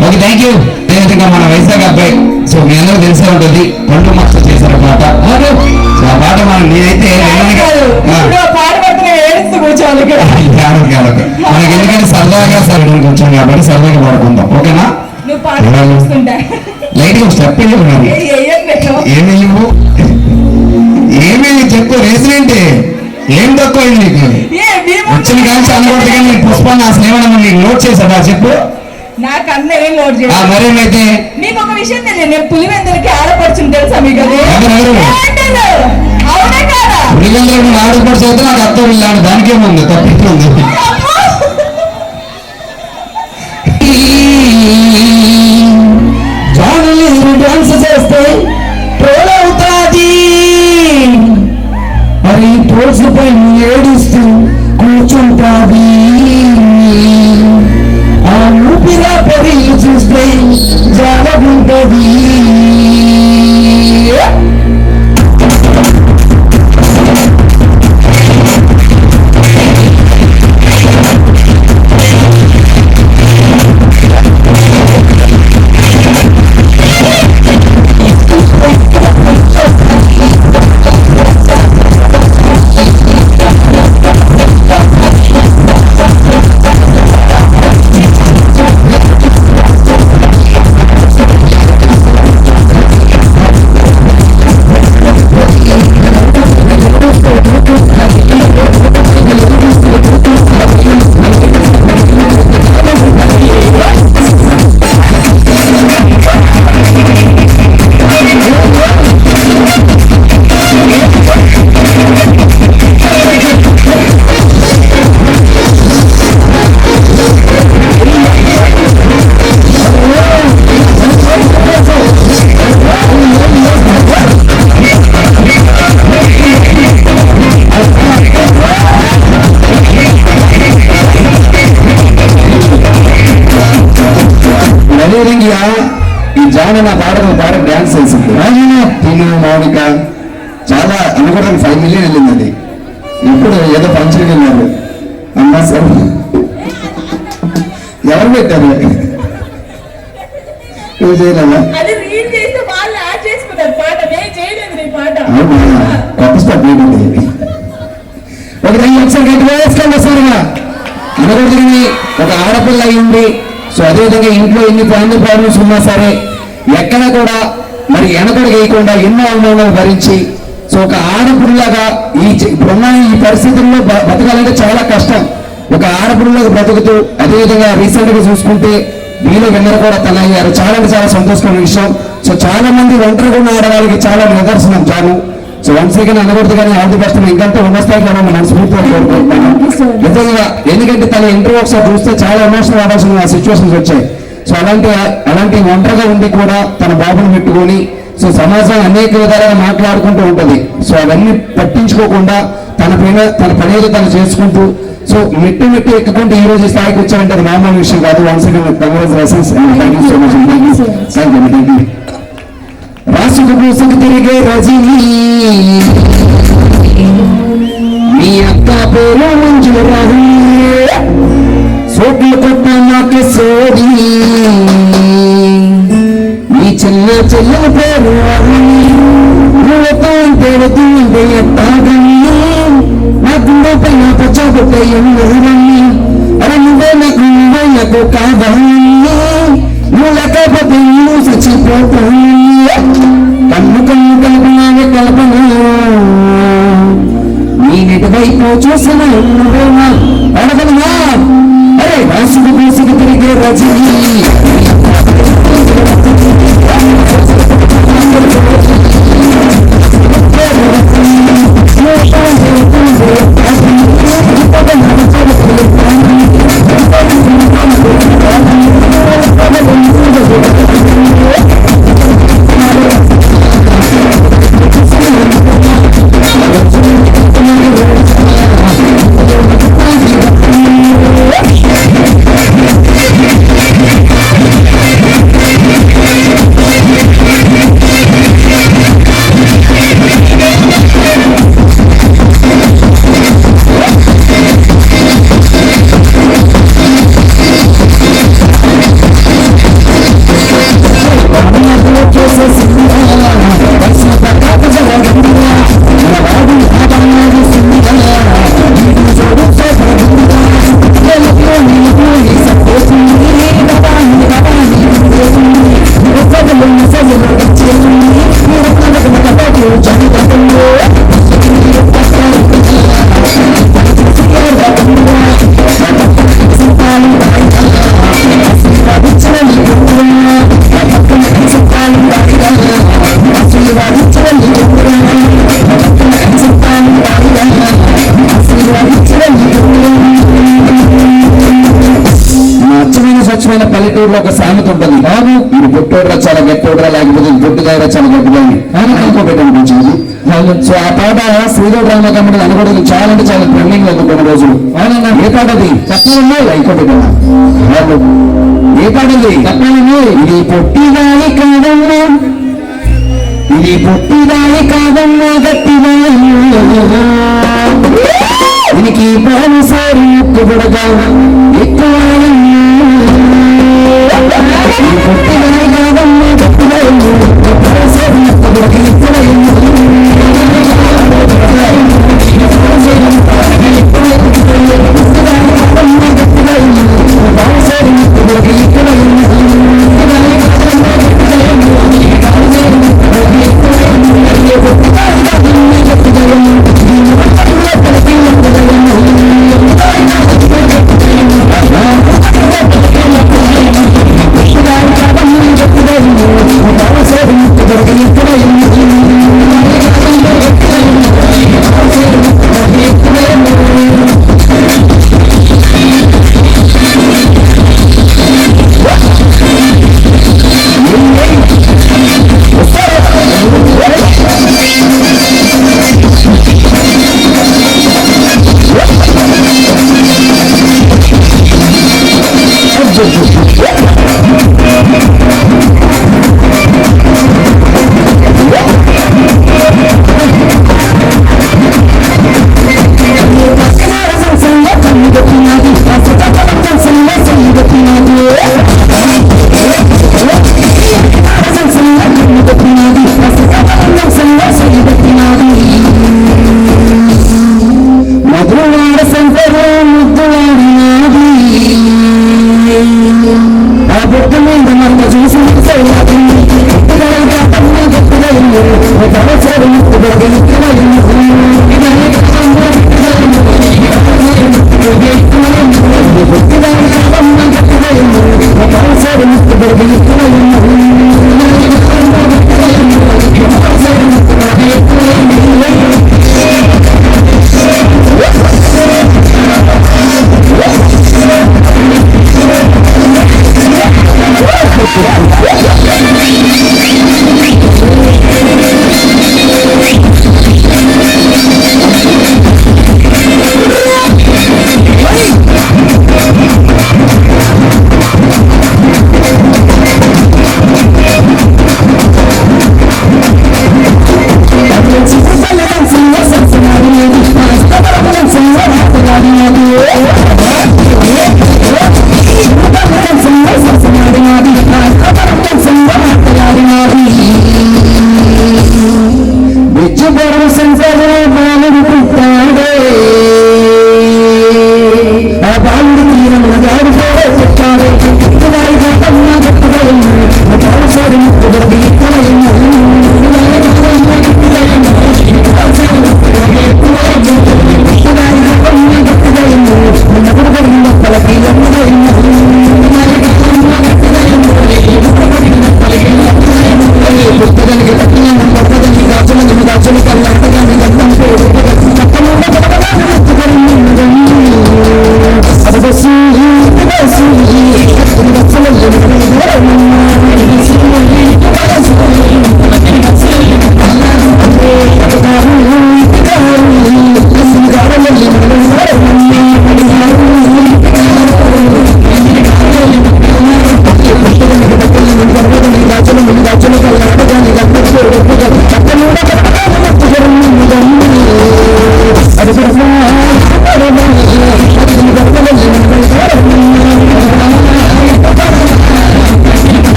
Okay thank you అదేవిధంగా మన వైజాగ్ అబ్బాయి సో మీ అందరూ తెలిసే ఉంటుంది పండు మాస్టర్ చేశారు పాట. సో ఆ పాట మనం నేనైతే మనకి ఎందుకంటే సరదాగా సార్ కొంచెం కాబట్టి సరదాగా పాడుకుందాం. ఓకేనా? నువ్వు పాట చూస్తుంటా. లైట్గా స్టెప్ మరి ఏమి చెప్పు ఏంటి? ఏం తక్కువ నీకు? వచ్చిన కానీ అనకూడదు కానీ పుష్పాన్ని ఏమన్నా నీకు నోట్ చేశాడా చెప్పు. నాకు అందరూ నోట్ ఆ చేయాలి మరేమైతే మీకు ఒక విషయం తెలియదు నేను పులివెందులకి ఆడపడుచుని తెలుసా మీకు పులివెందులకు ఆడపడి చేస్తే నాకు అర్థం వెళ్ళాను దానికేముంది? తప్పింది అనుకోవడానికి ఫైవ్ మిలియన్ వెళ్ళింది అది ఇప్పుడు ఏదో ఫంక్షన్కి వెళ్ళారు. అమ్మా సార్. ఎవరు పెట్టారు? నువ్వు చేయలేదా కొత్త స్టెప్ ఏంటి ఒక రెండు ఒకసారి గట్టి వేసుకోండి ఒకసారిగా అనకూడదని ఒక ఆడపిల్ల అయింది సో అదేవిధంగా ఇంట్లో ఎన్ని ఫ్యామిలీ ప్రాబ్లమ్స్ ఉన్నా సరే ఎక్కడ కూడా మరి వెనకడు వేయకుండా ఎన్నో అవమానాలు భరించి సో ఒక ఆడపిల్లగా ఈ ఇప్పుడున్న ఈ పరిస్థితుల్లో బతకాలంటే చాలా కష్టం. ఒక ఆడపిల్లగా బ్రతుకుతూ అదేవిధంగా రీసెంట్గా చూసుకుంటే మీలో విన్నర్ కూడా తన అయ్యారు చాలా అంటే చాలా సంతోషకరమైన విషయం. సో చాలా మంది ఒంటరిగా ఉన్న ఆడవాళ్ళకి చాలా నిదర్శనం చాలు సో వన్స్ సెకండ్ అనకూడదు కానీ ఆల్ ది బెస్ట్ ఇంకంతా ఉన్న స్థాయిలో మనం మనస్ఫూర్తిగా కోరుకుంటున్నాను నిజంగా ఎందుకంటే తన ఇంటర్వ్యూ ఒకసారి చూస్తే చాలా ఎమోషనల్ అవ్వాల్సిన సిచ్యువేషన్స్ వచ్చాయి. సో అలాంటి అలాంటి ఒంటరిగా ఉండి కూడా తన బాబుని పెట్టుకొని సో సమాజం అనేక విధాలుగా మాట్లాడుకుంటూ ఉంటది. సో అవన్నీ పట్టించుకోకుండా తన పైన తన పనేది తను చేసుకుంటూ సో మెట్టు మెట్టు ఎక్కుకుంటూ ఈ రోజు స్థాయికి వచ్చారంటే అది మామూలు విషయం కాదు. Once second congratulations thank you so much thank you thank you రాసుకు పూసుకు తిరిగే రజనీ మీ అక్క పేరు మంజురాహి సోకులు కొట్ట నాకు సోది. మీ చిన్న చెల్లెల పేరు పెడుతుంటే ఎట్టాగని నా గుండె పైన పచ్చబుట్టే ఎన్నెరని అరే నువ్వే నాకు నువ్వే నాకు కాదని నువ్వు లేకపోతే నువ్వు చచ్చిపోతాను కన్ను కన్ను కల్పనావే కల్పన. నేనెటు వైపు చూసిన నువ్వేనా అడగలమా అరే రాసుకు పూసుకు తిరిగే రజనీ. లేకపోతే ఇది పుట్టుదారా చాలా గట్టిగా అని అనుకోబెట్టి అనిపించింది. సో ఆ పాట శ్రీదేవి రామ కమిటీ అనుకోవడం చాలా అంటే చాలా ట్రెండింగ్లో కొన్ని రోజులు అవునన్నా ఏ పాట అది? చెప్పాలన్నా అయిపోబెట్టా ఏ పాట ఇది చెప్పాలని ఇది పొట్టిదాని కాదమ్మా. ఇది పొట్టిదాని కాదమ్మా గట్టిదాని దీనికి బానిసారి ఎక్కువగా ఎక్కువ పొట్టిదాని కాదమ్మా గట్టిదాని బానిసారి ఎక్కువగా Gracias. విద్యుబరం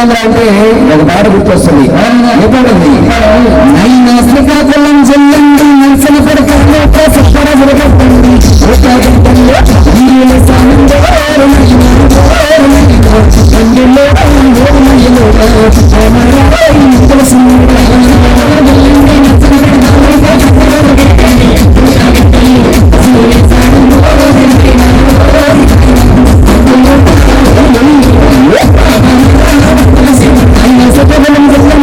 ఆంధ్ర అంటే ఒక పాట గుర్తొస్తుంది ఎప్పుడండి నైనా quando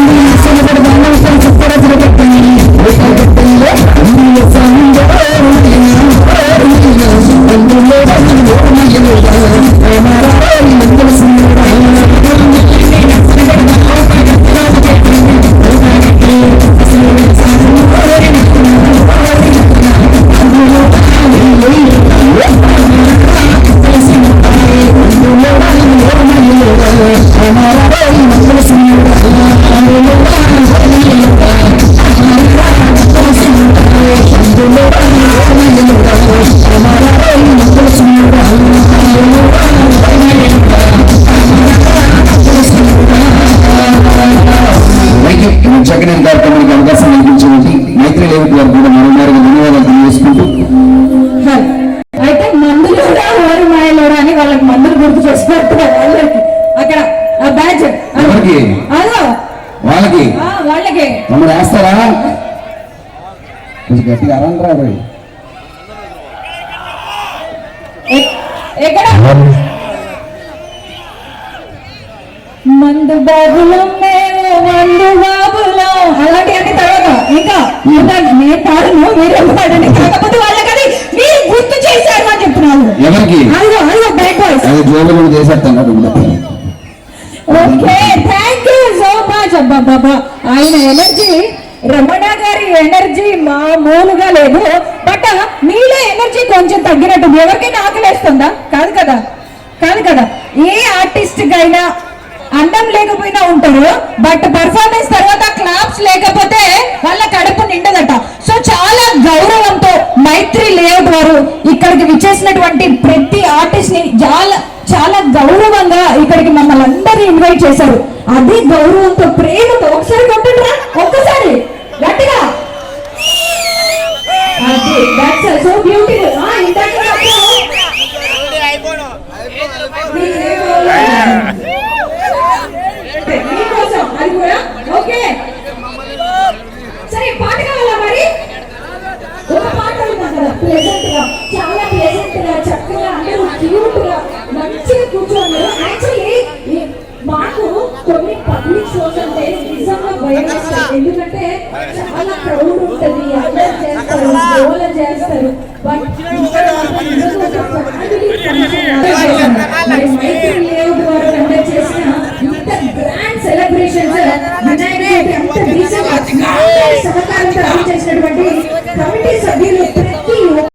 me ఎక్కడ? మందు బాబులం మేము మందు బాబులం అలాంటి అన్ని తర్వాత. ఇంకా నేను పాడను మీరే పాడండి కాకపోతే వాళ్ళకి అది మీరు గుర్తు చేశారు అని చెప్తున్నాను ఎవరికి? అదిగో అదిగో బ్యాక్ అది జోబులు చేసేస్తాను okay thank you so much అబ్బాబాబా ఆయన ఎనర్జీ రమణ గారి ఎనర్జీ మామూలుగా లేదు. బట్ uh, మీలో ఎనర్జీ కొంచెం తగ్గినట్టు ఎవరికైనా ఆకలేస్తుందా? కాదు కదా? కాదు కదా? ఏ ఆర్టిస్ట్ అయినా అందం లేకపోయినా ఉంటారు. బట్ పర్ఫార్మెన్స్ తర్వాత క్లాప్స్ లేకపోతే వాళ్ళ కడుపు నిండదట. సో చాలా గౌరవంతో మైత్రి లేఅవుట్ వారు ఇక్కడికి విచ్చేసినటువంటి ప్రతి ఆర్టిస్ట్ని చాలా చాలా గౌరవంగా ఇక్కడికి మమ్మల్ని అందరినీ ఇన్వైట్ చేశారు. అదే గౌరవంతో ప్రేమతో. ఒకసారి కొట్టండి ఒక్కసారి. గట్టిగా. అది దట్స్ సో బ్యూటిఫుల్ ఆ ఇందాక మాత్రం మీకోసం. అది కూడా? ఓకే సరే పాట కావాలా మరి ఒక పాట విన్నాం కదా ప్లెజెంట్గా చాలా ప్లెజెంట్గా చక్కగా అందరూ క్యూట్గా మంచిగా కూర్చోన్నారు యాక్చువల్లీ మాకు కొన్ని పబ్లిక్ షోస్ అంటే నిజంగా భయం వేస్తాయి ఎందుకంటే చాలా క్రౌడ్ ఉంటది అందరూ చేస్తారు గోల చేస్తారు. బట్ కండక్ట్ చేసిన ఇంత గ్రాండ్ సెలబ్రేషన్స్ వినాయక చవితి అంత డీసెంట్ సహకారంతో రన్ చేసినటువంటి